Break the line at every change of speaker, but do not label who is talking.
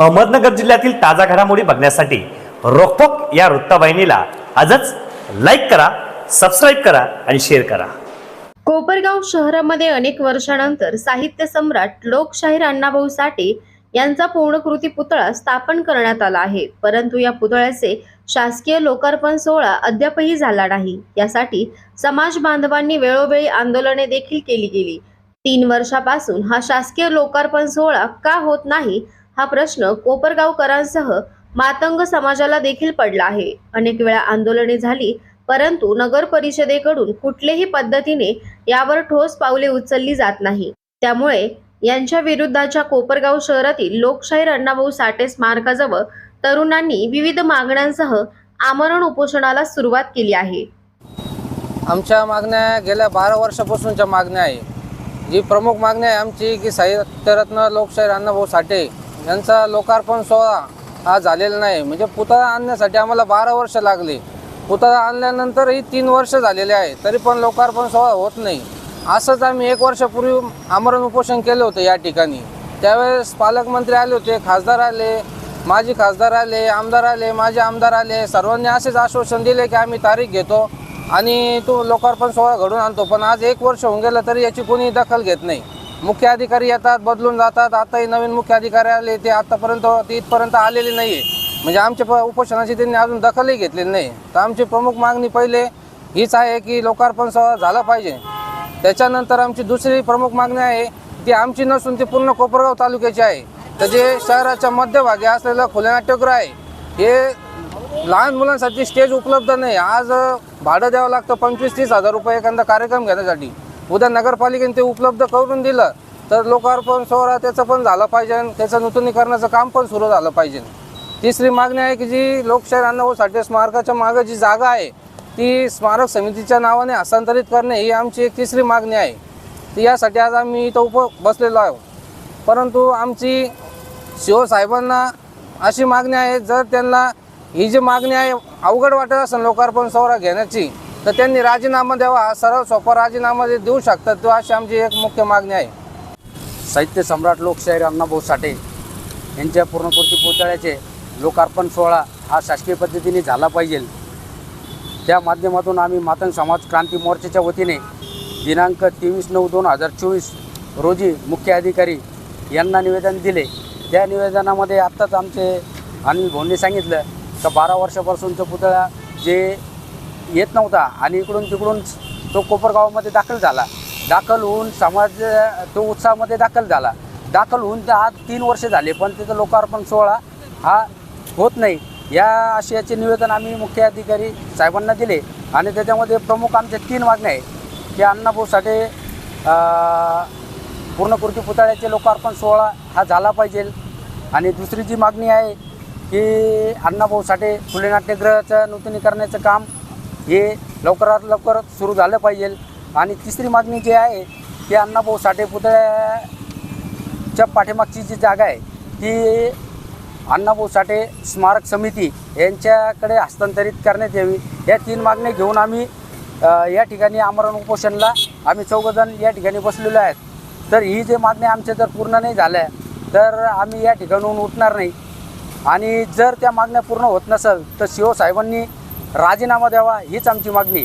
अहमदनगर जिल्ह्यातील ताजा घडामोडी बघण्यासाठी रोखोक या वृत्तवाहिनीला आजच लाईक करा सबस्क्राईब करा आणि शेअर करा.
कोपरगाव शहरामध्ये अनेक वर्षानंतर साहित्य सम्राट लोकशाहीर अण्णाभाऊ साठे यांचा पूर्णकृती पुतळा स्थापन करण्यात आला आहे. परंतु या पुतळ्याचे शासकीय लोकार्पण सोहळा अद्यापही झाला नाही. यासाठी समाज बांधवांनी वेळोवेळी आंदोलने देखील केली गेली. तीन वर्षापासून हा शासकीय लोकार्पण सोहळा का होत नाही हा प्रश्न कोपरगावकरांसह मातंग समाजाला देखील पडला आहे. अनेक वेळा आंदोलने झाली परंतु नगर परिषदेकडून कुठल्याही पद्धतीने यावर ठोस पावले उचलली जात नाही. त्यामुळे यांच्या विरुद्धच्या कोपरगाव शहरातील लोकशाहीर अण्णाभाऊ साठे स्मारकाजवळ तरुणांनी विविध मागण्यांसह आमरण उपोषणाला सुरुवात केली आहे.
आमच्या मागण्या गेल्या बारा वर्षापासूनच्या मागण्या आहे. जी प्रमुख मागणी आहे आमची की साहित्यरत्न लोकशाहीर अण्णाभाऊ साठे यांचा लोकार्पण सोहळा हा झालेला नाही. म्हणजे पुतळा आणण्यासाठी आम्हाला बारा वर्ष लागले. पुतळा आणल्यानंतरही तीन वर्ष झालेले आहे. तरी पण लोकार्पण सोहळा होत नाही. असंच आम्ही एक वर्षापूर्वी आमरण उपोषण केलं होतं या ठिकाणी. त्यावेळेस पालकमंत्री आले होते खासदार आले माजी खासदार आले आमदार आले माजी आमदार आले. सर्वांनी असेच आश्वासन दिले की आम्ही तारीख घेतो आणि तो लोकार्पण सोहळा घडून आणतो. पण आज एक वर्ष होऊन गेलं तरी याची कोणी दखल घेत नाही. मुख्य अधिकारी येतात बदलून जातात. आताही नवीन मुख्य अधिकारी आले ते आतापर्यंत ते इथपर्यंत आलेले नाही आहे म्हणजे आमच्या प- उपोषणाची त्यांनी अजून दखलही घेतलेली नाही. तर आमची प्रमुख मागणी पहिले हीच आहे की लोकार्पण सोहळा झाला पाहिजे. त्याच्यानंतर आमची दुसरी प्रमुख मागणी आहे ती आमची नसून ती पूर्ण कोपरगाव तालुक्याची आहे. तर जे शहराच्या मध्यभागी असलेलं खुले नाट्यगृह आहे हे लहान मुलांसाठी स्टेज उपलब्ध नाही. आज भाडं द्यावं लागतं पंचवीस तीस हजार रुपये एखादा कार्यक्रम घेण्यासाठी. उद्या नगरपालिकेने ते उपलब्ध करून दिलं तर लोकार्पण सोहळा त्याचं पण झालं पाहिजे आणि त्याचं नूतनीकरणाचं काम पण सुरू झालं पाहिजे. तिसरी मागणी आहे की जी लोकशाही अण्णाभाऊ साठे स्मारकाच्या मागं जी जागा आहे ती स्मारक समितीच्या नावाने हस्तांतरित करणे ही आमची एक तिसरी मागणी आहे. तर यासाठी आज आम्ही इथं उप बसलेलो आहोत. परंतु आमची शिवसाहेबांना अशी मागणी आहे जर त्यांना ही जी मागणी आहे अवघड वाटत असेल लोकार्पण सोहळा घेण्याची तर त्यांनी राजीनामा द्यावा हा सरळ सोपा राजीनामा जे देऊ शकतात तो अशी आमची एक मुख्य मागणी आहे.
साहित्य सम्राट लोकशाहीर अण्णाभाऊ साठे यांच्या पूर्णकृती पुतळ्याचे लोकार्पण सोहळा हा शासकीय पद्धतीने झाला पाहिजे. त्या माध्यमातून आम्ही मातंग समाज क्रांती मोर्चाच्या वतीने दिनांक तेवीस नऊ दोन हजार चोवीस रोजी मुख्य अधिकारी यांना निवेदन दिले. त्या निवेदनामध्ये आत्ताच आमचे अनिल भोंनी सांगितलं का बारा वर्षापासूनचा पुतळा जे येत नव्हता. आणि इकडून तिकडून तो कोपरगावामध्ये दाखल झाला. दाखल होऊन समाज तो उत्साहामध्ये दाखल झाला. दाखल होऊन त्या आज तीन वर्ष झाले पण त्याचं लोकार्पण सोहळा हा होत नाही. या आशयाचे निवेदन आम्ही मुख्य अधिकारी साहेबांना दिले. आणि त्याच्यामध्ये प्रमुख आमच्या तीन मागण्या आहे की अण्णाभाऊ साठे पूर्णकृती पुतळ्याचे लोकार्पण सोहळा हा झाला पाहिजे. आणि दुसरी जी मागणी आहे की अण्णाभाऊ साठे फुले नाट्यगृहाचं नूतनीकरणाचं काम हे लवकरात लवकर सुरू झालं पाहिजे. आणि तिसरी मागणी जी आहे ती अण्णाभाऊ साठे पुतळ्याच्या पाठीमागची जी जागा आहे ती अण्णाभाऊ साठे स्मारक समिती यांच्याकडे हस्तांतरित करण्यात यावी. या तीन मागण्या घेऊन आम्ही या ठिकाणी आमरण उपोषणला आम्ही चौघजण या ठिकाणी बसलेलो आहेत. तर ही जे मागण्या आमच्या जर पूर्ण नाही झाल्या तर आम्ही या ठिकाणून उठणार नाही. आणि जर त्या मागण्या पूर्ण होत नसेल तर शिवसाहेबांनी राजीनामा द्यावा हीच आमची मागणी.